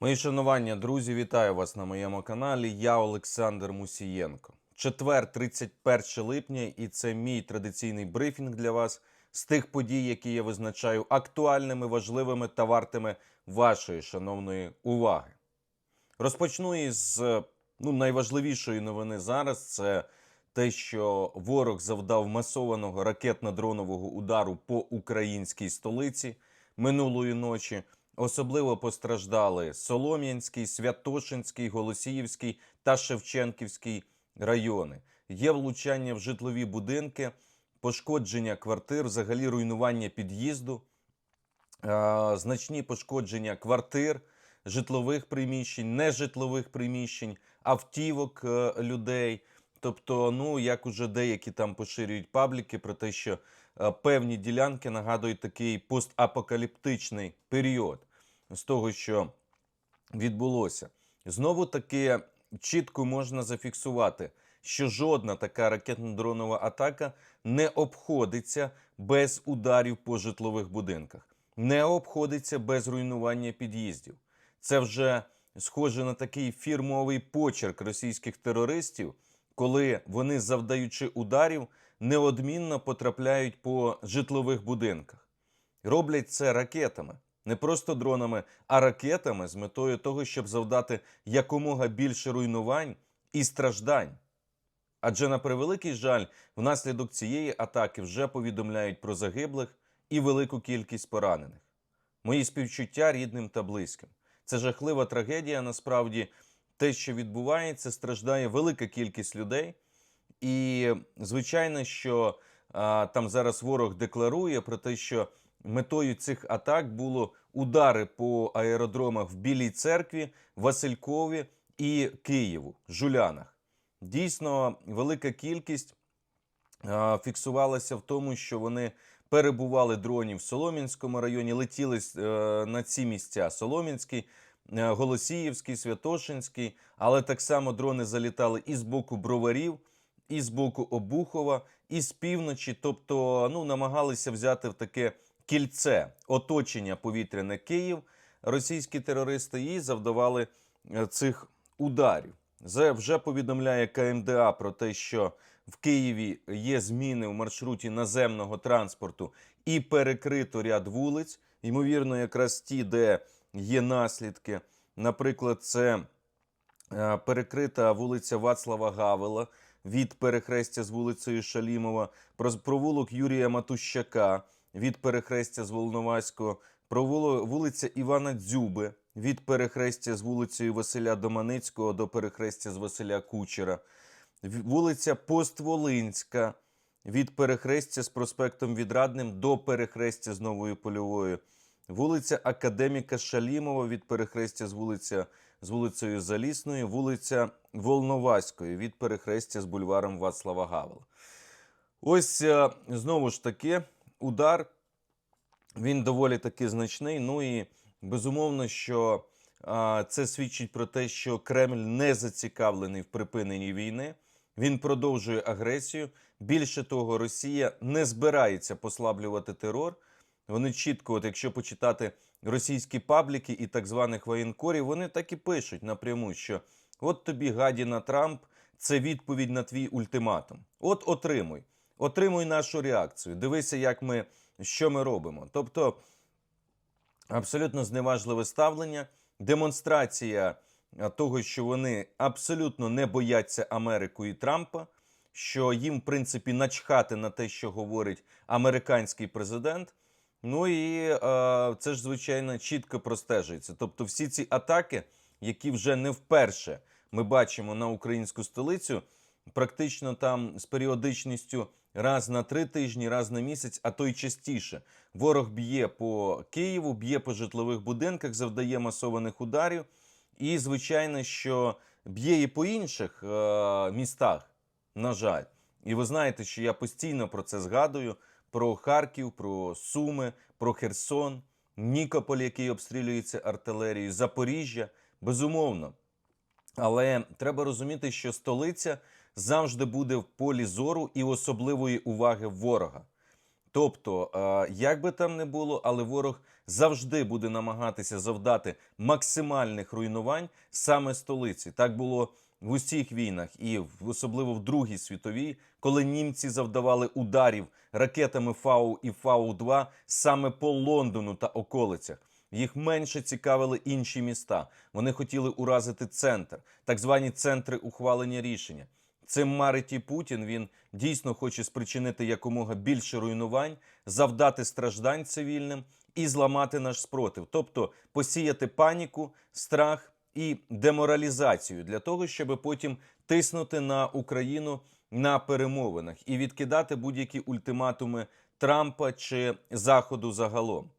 Мої шанування, друзі, вітаю вас на моєму каналі. Я Олександр Мусієнко. Четвер, 31 липня, і це мій традиційний брифінг для вас з тих подій, які я визначаю актуальними, важливими та вартими вашої шановної уваги. Розпочну із ну, найважливішої новини зараз. Це те, що ворог завдав масованого ракетно-дронового удару по українській столиці минулої ночі. Особливо постраждали Солом'янський, Святошинський, Голосіївський та Шевченківський райони. Є влучання в житлові будинки, пошкодження квартир, взагалі руйнування під'їзду, значні пошкодження квартир, житлових приміщень, нежитлових приміщень, автівок е, людей. Тобто, ну як уже деякі там поширюють пабліки про те, що е, певні ділянки нагадують такий постапокаліптичний період з того, що відбулося. Знову таки чітко можна зафіксувати, що жодна така ракетно-дронова атака не обходиться без ударів по житлових будинках, не обходиться без руйнування під'їздів. Це вже схоже на такий фірмовий почерк російських терористів, коли вони, завдаючи ударів, неодмінно потрапляють по житлових будинках. Роблять це ракетами, не просто дронами, а ракетами з метою того, щоб завдати якомога більше руйнувань і страждань. Адже на превеликий жаль, внаслідок цієї атаки вже повідомляють про загиблих і велику кількість поранених. Мої співчуття рідним та близьким. Це жахлива трагедія. Насправді, те, що відбувається, страждає велика кількість людей. І звичайно, що а, там зараз ворог декларує про те, що метою цих атак було удари по аеродромах в Білій церкві, Василькові і Києву, Жулянах. Дійсно, велика кількість фіксувалася в тому, що вони перебували дронів в Солом'янському районі, летіли е, на ці місця Солом'янський, е, Голосіївський, Святошинський, але так само дрони залітали і з боку броварів, і з боку Обухова, і з півночі, тобто ну, намагалися взяти в таке кільце оточення повітряне Київ, російські терористи і завдавали е, цих ударів. Зе вже повідомляє КМДА про те, що в Києві є зміни в маршруті наземного транспорту і перекрито ряд вулиць. Ймовірно, якраз ті, де є наслідки. Наприклад, це е, перекрита вулиця Вацлава Гавела від перехрестя з вулицею Шалімова, про провулок Юрія Матущака від перехрестя з Волноваського, вулиця Івана Дзюби від перехрестя з вулицею Василя Доманицького до перехрестя з Василя Кучера, вулиця Постволинська від перехрестя з проспектом Відрадним до перехрестя з Новою Польовою, вулиця Академіка Шалімова від перехрестя з, вулиця, з вулицею Залісною, вулиця Волноваської від перехрестя з бульваром Вацлава Гавела. Ось е, знову ж таки удар. Він доволі таки значний. Ну і безумовно, що це свідчить про те, що Кремль не зацікавлений в припиненні війни. Він продовжує агресію. Більше того, Росія не збирається послаблювати терор. Вони чітко, от якщо почитати російські пабліки і так званих воєнкорів, вони так і пишуть напряму, що от тобі гадіна Трамп, це відповідь на твій ультиматум. От отримуй, отримуй нашу реакцію. Дивися, як ми, що ми робимо. Тобто абсолютно зневажливе ставлення, демонстрація того, що вони абсолютно не бояться Америку і Трампа, що їм, в принципі, начхати на те, що говорить американський президент. Ну і е, це ж, звичайно, чітко простежується. Тобто, всі ці атаки, які вже не вперше ми бачимо на українську столицю, практично там з періодичністю раз на три тижні, раз на місяць, а то й частіше. Ворог б'є по Києву, б'є по житлових будинках, завдає масованих ударів. І, звичайно, що б'є і по інших е, містах, на жаль. І ви знаєте, що я постійно про це згадую: про Харків, про Суми, про Херсон, Нікополь, який обстрілюється артилерією, Запоріжжя. Безумовно. Але треба розуміти, що столиця завжди буде в полі зору і особливої уваги ворога. Тобто, е, як би там не було, але ворог завжди буде намагатися завдати максимальних руйнувань саме столиці. Так було в усіх війнах, і особливо в Другій світовій, коли німці завдавали ударів ракетами Фау і Фау-2 саме по Лондону та околицях. Їх менше цікавили інші міста. Вони хотіли уразити центр, так звані центри ухвалення рішення. Цим марить і Путін. Він дійсно хоче спричинити якомога більше руйнувань, завдати страждань цивільним і зламати наш спротив, тобто посіяти паніку, страх і деморалізацію для того, щоб потім тиснути на Україну на перемовинах і відкидати будь-які ультиматуми Трампа чи Заходу загалом.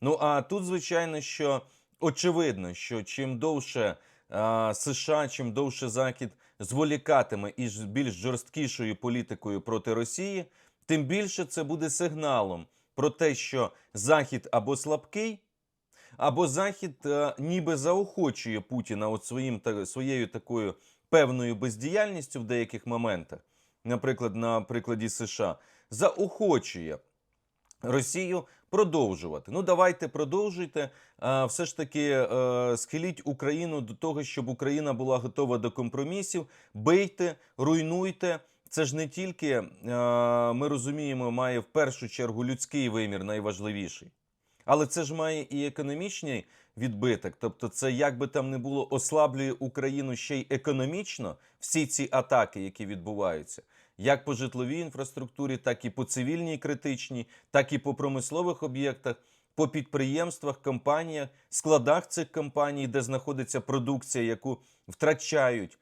Ну а тут, звичайно, що очевидно, що чим довше а, США, чим довше Захід зволікатиме із більш жорсткішою політикою проти Росії, тим більше це буде сигналом про те, що Захід або слабкий, або Захід е, ніби заохочує Путіна от своїм та своєю такою певною бездіяльністю в деяких моментах, наприклад, на прикладі США, заохочує Росію продовжувати. Ну, давайте продовжуйте. Все ж таки е, схиліть Україну до того, щоб Україна була готова до компромісів. Бийте, руйнуйте. Це ж не тільки е, ми розуміємо, має в першу чергу людський вимір найважливіший, але це ж має і економічний відбиток. Тобто, це як би там не було, ослаблює Україну ще й економічно всі ці атаки, які відбуваються як по житловій інфраструктурі, так і по цивільній критичній, так і по промислових об'єктах, по підприємствах, компаніях, складах цих компаній, де знаходиться продукція, яку втрачають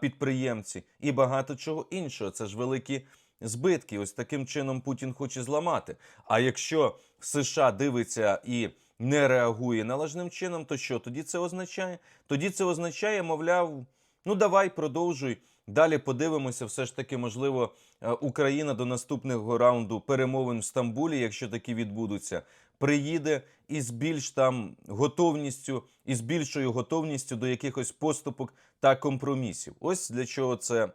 підприємці, і багато чого іншого. Це ж великі збитки. Ось таким чином Путін хоче зламати. А якщо США дивиться і не реагує належним чином, то що тоді це означає? Тоді це означає, мовляв, ну давай продовжуй. Далі подивимося, все ж таки, можливо, е, Україна до наступного раунду перемовин в Стамбулі, якщо такі відбудуться, приїде із більш там готовністю, із більшою готовністю до якихось поступок та компромісів. Ось для чого це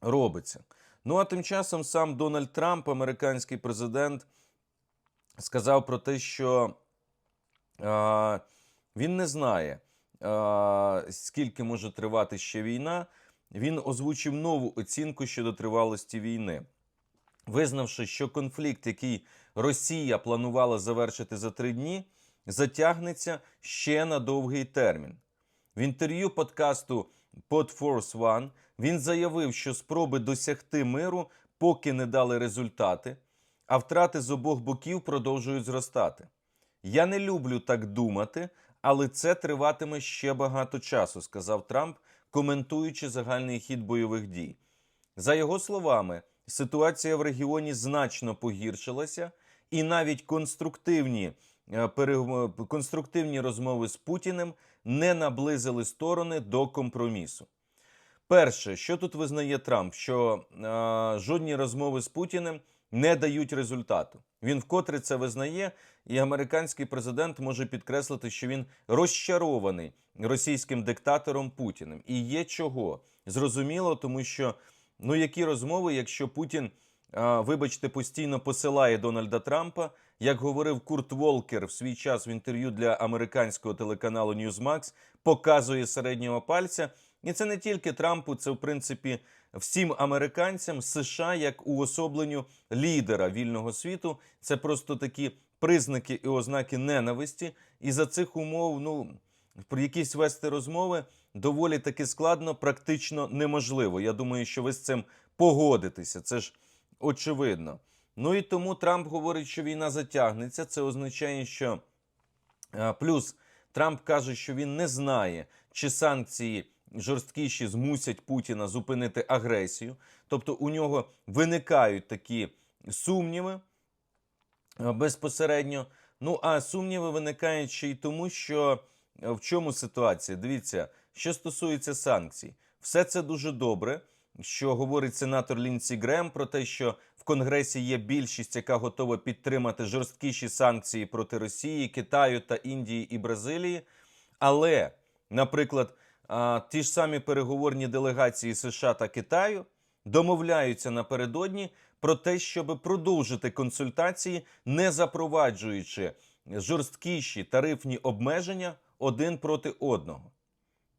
робиться. Ну а тим часом сам Дональд Трамп, американський президент, сказав про те, що е, він не знає, е, скільки може тривати ще війна. Він озвучив нову оцінку щодо тривалості війни, визнавши, що конфлікт, який Росія планувала завершити за три дні, затягнеться ще на довгий термін. В інтерв'ю подкасту Pod Force One він заявив, що спроби досягти миру поки не дали результати, а втрати з обох боків продовжують зростати. Я не люблю так думати, але це триватиме ще багато часу, сказав Трамп, коментуючи загальний хід бойових дій. За його словами, ситуація в регіоні значно погіршилася, і навіть конструктивні, е, конструктивні розмови з Путіним не наблизили сторони до компромісу. Перше, що тут визнає Трамп, що е, жодні розмови з Путіним не дають результату. Він вкотре це визнає, і американський президент може підкреслити, що він розчарований російським диктатором Путіним. І є чого зрозуміло, тому що ну які розмови, якщо Путін, вибачте, постійно посилає Дональда Трампа, як говорив Курт Волкер в свій час в інтерв'ю для американського телеканалу Newsmax, показує середнього пальця. І це не тільки Трампу, це в принципі всім американцям США як уособленню лідера вільного світу. Це просто такі признаки і ознаки ненависті. І за цих умов, ну про якісь вести розмови доволі таки складно, практично неможливо. Я думаю, що ви з цим погодитеся. Це ж очевидно. Ну і тому Трамп говорить, що війна затягнеться. Це означає, що плюс Трамп каже, що він не знає, чи санкції жорсткіші змусять Путіна зупинити агресію. Тобто у нього виникають такі сумніви е, безпосередньо. Ну а сумніви виникають ще й тому, що е, в чому ситуація? Дивіться, що стосується санкцій, все це дуже добре. Що говорить сенатор Лінсі Грем про те, що в Конгресі є більшість, яка готова підтримати жорсткіші санкції проти Росії, Китаю та Індії і Бразилії. Але, наприклад, ті ж самі переговорні делегації США та Китаю домовляються напередодні про те, щоб продовжити консультації, не запроваджуючи жорсткіші тарифні обмеження один проти одного.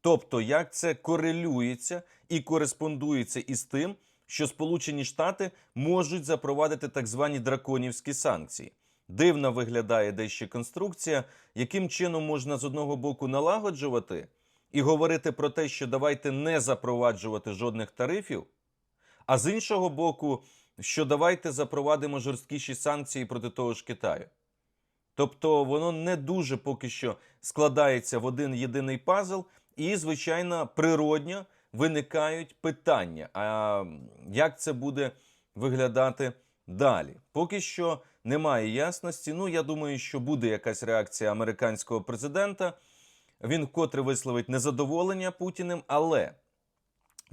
Тобто, як це корелюється і кореспондується із тим, що Сполучені Штати можуть запровадити так звані драконівські санкції. Дивно виглядає дещо конструкція, яким чином можна з одного боку налагоджувати і говорити про те, що давайте не запроваджувати жодних тарифів, а з іншого боку, що давайте запровадимо жорсткіші санкції проти того ж Китаю. Тобто воно не дуже поки що складається в один єдиний пазл, і, звичайно, природньо виникають питання. А як це буде виглядати далі? Поки що немає ясності. Ну, я думаю, що буде якась реакція американського президента. Він вкотре висловить незадоволення Путіним, але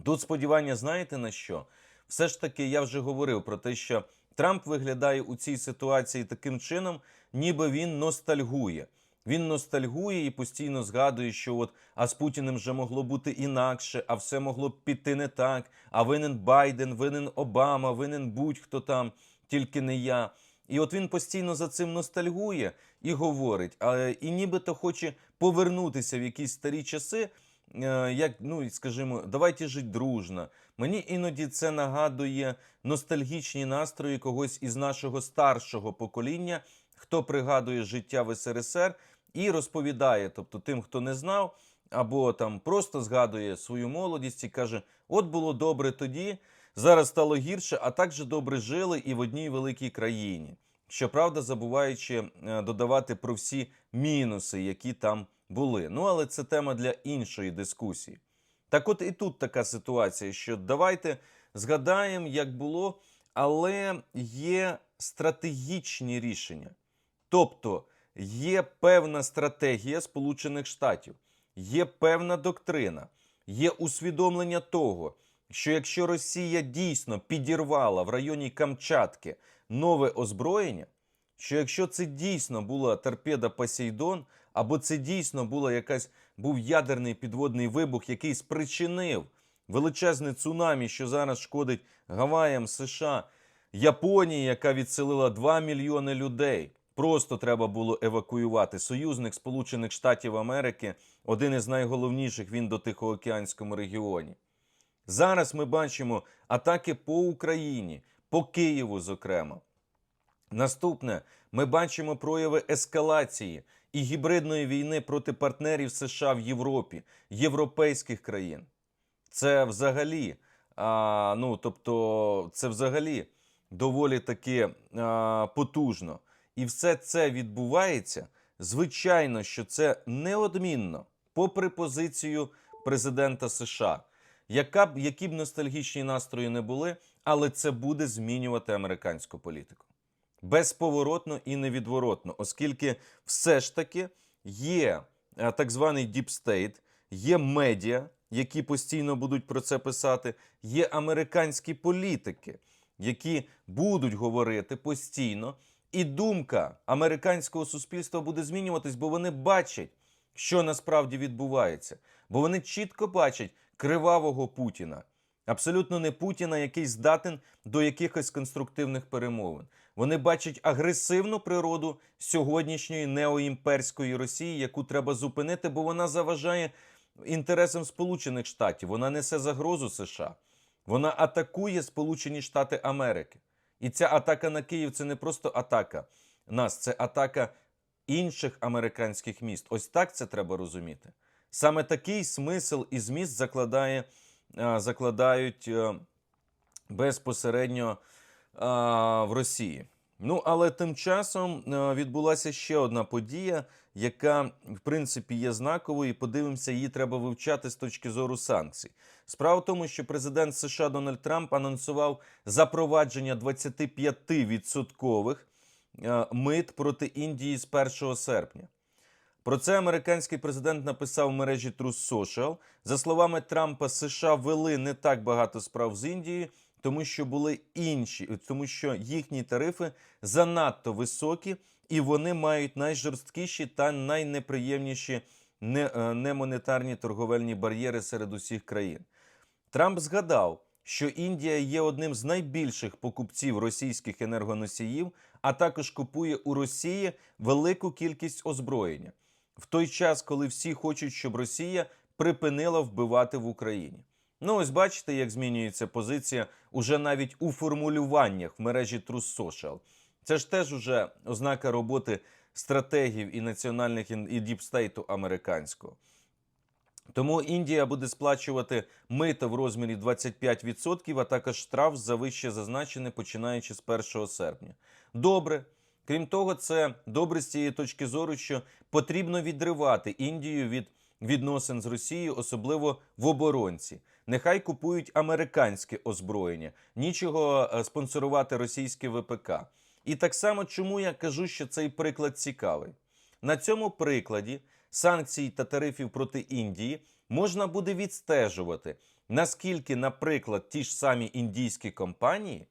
тут сподівання, знаєте на що? Все ж таки, я вже говорив про те, що Трамп виглядає у цій ситуації таким чином, ніби він ностальгує. Він ностальгує і постійно згадує, що от а з Путіним вже могло бути інакше, а все могло б піти не так. А винен Байден, винен Обама, винен будь-хто там, тільки не я. І от він постійно за цим ностальгує і говорить, а, і нібито хоче повернутися в якісь старі часи, е, як, ну, скажімо, давайте жити дружно. Мені іноді це нагадує ностальгічні настрої когось із нашого старшого покоління, хто пригадує життя в СРСР і розповідає, тобто тим, хто не знав, або там просто згадує свою молодість і каже: от було добре тоді, зараз стало гірше, а так же добре жили і в одній великій країні. Щоправда, забуваючи е, додавати про всі мінуси, які там були. Ну, але це тема для іншої дискусії. Так от і тут така ситуація, що давайте згадаємо, як було, але є стратегічні рішення. Тобто є певна стратегія Сполучених Штатів, є певна доктрина, є усвідомлення того, що якщо Росія дійсно підірвала в районі Камчатки нове озброєння, що якщо це дійсно була торпеда Посейдон, або це дійсно була якась був ядерний підводний вибух, який спричинив величезне цунамі, що зараз шкодить Гаваям, США, Японії, яка відселила 2 мільйони людей. Просто треба було евакуювати. Союзник Сполучених Штатів Америки, один із найголовніших він до Тихоокеанському регіоні. Зараз ми бачимо атаки по Україні, по Києву, зокрема. Наступне, ми бачимо прояви ескалації і гібридної війни проти партнерів США в Європі, європейських країн. Це взагалі, а, ну тобто, це взагалі доволі таки а, потужно. І все це відбувається. Звичайно, що це неодмінно, попри позицію президента США, яка б які б ностальгічні настрої не були, але це буде змінювати американську політику безповоротно і невідворотно, оскільки все ж таки є е, так званий діпстейт, є медіа, які постійно будуть про це писати, є американські політики, які будуть говорити постійно, і думка американського суспільства буде змінюватись, бо вони бачать, що насправді відбувається, бо вони чітко бачать кривавого Путіна. Абсолютно не Путіна, який здатен до якихось конструктивних перемовин. Вони бачать агресивну природу сьогоднішньої неоімперської Росії, яку треба зупинити, бо вона заважає інтересам Сполучених Штатів. Вона несе загрозу США. Вона атакує Сполучені Штати Америки. І ця атака на Київ це не просто атака нас, це атака інших американських міст. Ось так це треба розуміти. Саме такий смисл і зміст закладає, закладають е, безпосередньо а, в Росії. Ну, але тим часом е, відбулася ще одна подія, яка, в принципі, є знаковою, і подивимося, її треба вивчати з точки зору санкцій. Справа в тому, що президент США Дональд Трамп анонсував запровадження 25% е, мит проти Індії з 1 серпня. Про це американський президент написав в мережі Truth Social. За словами Трампа, США вели не так багато справ з Індією, тому що були інші, тому що їхні тарифи занадто високі, і вони мають найжорсткіші та найнеприємніші е, немонетарні торговельні бар'єри серед усіх країн. Трамп згадав, що Індія є одним з найбільших покупців російських енергоносіїв, а також купує у Росії велику кількість озброєння в той час, коли всі хочуть, щоб Росія припинила вбивати в Україні. Ну, ось бачите, як змінюється позиція уже навіть у формулюваннях в мережі True Social. Це ж теж уже ознака роботи стратегів і національних і діпстейту американського. Тому Індія буде сплачувати мито в розмірі 25%, а також штраф за вище зазначене, починаючи з 1 серпня. Добре. Крім того, це добре з цієї точки зору, що потрібно відривати Індію від відносин з Росією, особливо в оборонці. Нехай купують американське озброєння, нічого е, спонсорувати російське ВПК. І так само, чому я кажу, що цей приклад цікавий. На цьому прикладі санкцій та тарифів проти Індії можна буде відстежувати, наскільки, наприклад, ті ж самі індійські компанії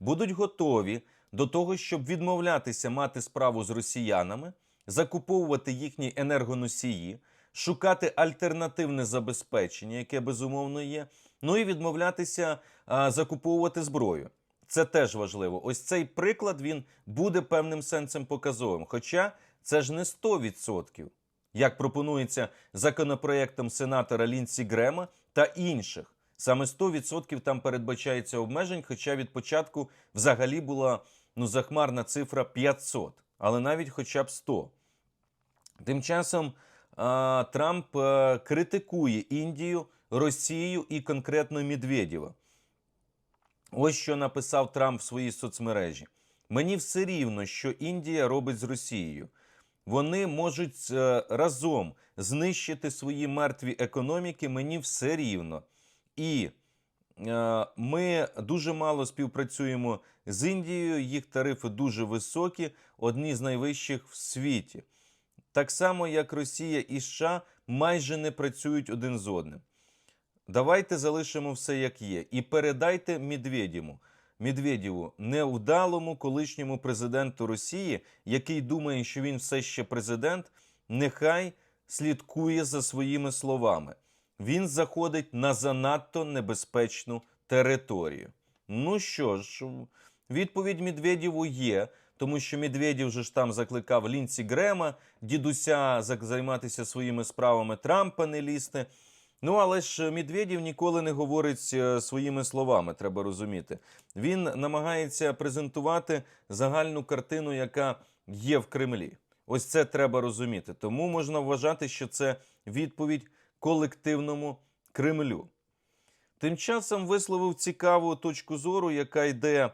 будуть готові до того, щоб відмовлятися мати справу з росіянами, закуповувати їхні енергоносії, шукати альтернативне забезпечення, яке безумовно є, ну і відмовлятися а, закуповувати зброю. Це теж важливо. Ось цей приклад він буде певним сенсом показовим. Хоча це ж не 100%, як пропонується законопроектом сенатора Лінсі Грема та інших. Саме 100% там передбачається обмежень, хоча від початку взагалі була ну, захмарна цифра 500, але навіть хоча б 100. Тим часом Трамп критикує Індію, Росію і конкретно Медведєва. Ось що написав Трамп в своїй соцмережі. Мені все рівно, що Індія робить з Росією. Вони можуть е, разом знищити свої мертві економіки. Мені все рівно. І е, ми дуже мало співпрацюємо з Індією. Їх тарифи дуже високі, одні з найвищих в світі. Так само, як Росія і США майже не працюють один з одним. Давайте залишимо все як є. І передайте Медведєву, Медведєву, невдалому колишньому президенту Росії, який думає, що він все ще президент, нехай слідкує за своїми словами. Він заходить на занадто небезпечну територію. Ну що ж, відповідь Медведєву є, тому що Медведєв же ж там закликав Лінці Грема, дідуся займатися своїми справами Трампа не лізти. Ну, але ж Медведєв ніколи не говорить е, своїми словами, треба розуміти. Він намагається презентувати загальну картину, яка є в Кремлі. Ось це треба розуміти. Тому можна вважати, що це відповідь колективному Кремлю. Тим часом висловив цікаву точку зору, яка йде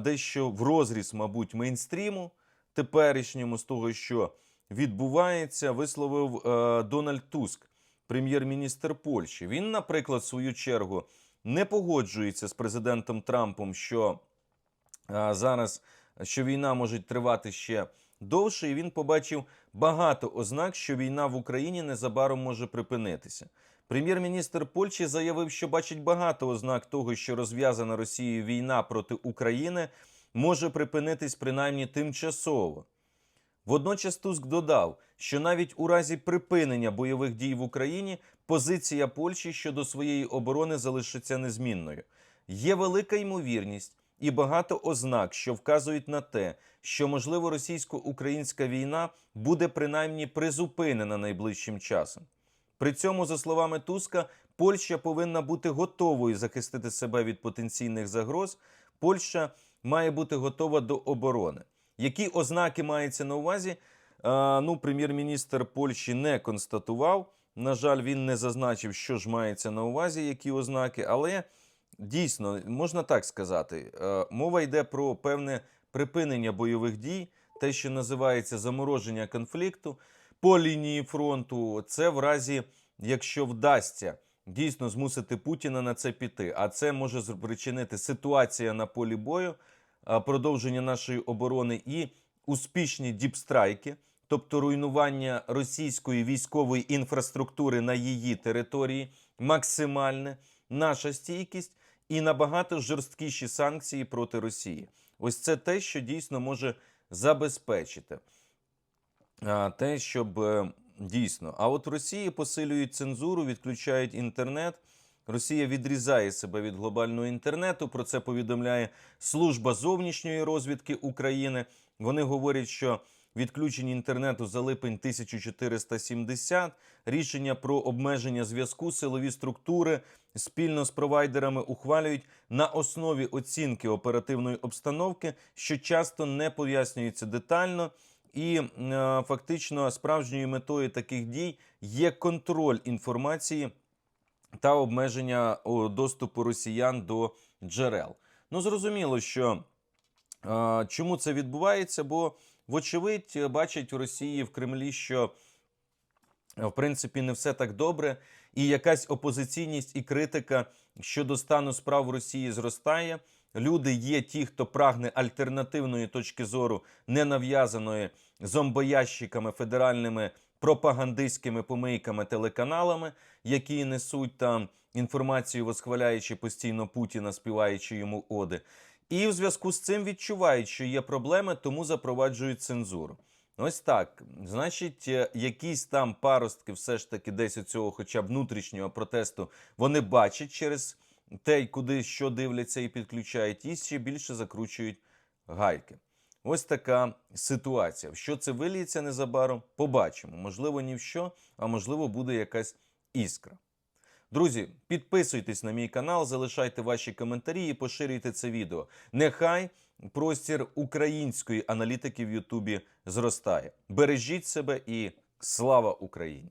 дещо в розріз, мабуть, мейнстріму теперішньому з того, що відбувається, висловив е, Дональд Туск, прем'єр-міністр Польщі. Він, наприклад, в свою чергу не погоджується з президентом Трампом, що а, зараз що війна може тривати ще довше, і він побачив багато ознак, що війна в Україні незабаром може припинитися. Прем'єр-міністр Польщі заявив, що бачить багато ознак того, що розв'язана Росією війна проти України може припинитись принаймні тимчасово. Водночас Туск додав, що навіть у разі припинення бойових дій в Україні позиція Польщі щодо своєї оборони залишиться незмінною. Є велика ймовірність і багато ознак, що вказують на те, що можливо російсько-українська війна буде принаймні призупинена найближчим часом. При цьому, за словами Туска, Польща повинна бути готовою захистити себе від потенційних загроз. Польща має бути готова до оборони. Які ознаки мається на увазі? А, ну, прем'єр-міністр Польщі не констатував. На жаль, він не зазначив, що ж мається на увазі, які ознаки, але дійсно можна так сказати. Мова йде про певне припинення бойових дій, те, що називається замороження конфлікту по лінії фронту. Це в разі, якщо вдасться дійсно змусити Путіна на це піти. А це може спричинити ситуація на полі бою, продовження нашої оборони і успішні діпстрайки, тобто руйнування російської військової інфраструктури на її території, максимальне, наша стійкість і набагато жорсткіші санкції проти Росії. Ось це те, що дійсно може забезпечити те, щоб е, дійсно. А от в Росії посилюють цензуру, відключають інтернет. Росія відрізає себе від глобального інтернету. Про це повідомляє служба зовнішньої розвідки України. Вони говорять, що відключення інтернету за липень 1470, рішення про обмеження зв'язку, силові структури спільно з провайдерами ухвалюють на основі оцінки оперативної обстановки, що часто не пояснюється детально. І е, фактично справжньою метою таких дій є контроль інформації та обмеження доступу росіян до джерел. Ну зрозуміло, що е, чому це відбувається, бо вочевидь бачать у Росії в Кремлі, що е, в принципі не все так добре, і якась опозиційність і критика щодо стану справ в Росії зростає. Люди є ті, хто прагне альтернативної точки зору, не нав'язаної зомбоящиками федеральними пропагандистськими помийками телеканалами, які несуть там інформацію, восхваляючи постійно Путіна, співаючи йому оди. І в зв'язку з цим відчувають, що є проблеми, тому запроваджують цензуру. Ось так. Значить, е, якісь там паростки, все ж таки, десь у цього, хоча б внутрішнього протесту, вони бачать через те, куди що дивляться і підключають, і ще більше закручують гайки. Ось така ситуація. Що це виліється незабаром? Побачимо. Можливо, ні в що, а можливо, буде якась іскра. Друзі, підписуйтесь на мій канал, залишайте ваші коментарі і поширюйте це відео. Нехай простір української аналітики в Ютубі зростає. Бережіть себе і слава Україні!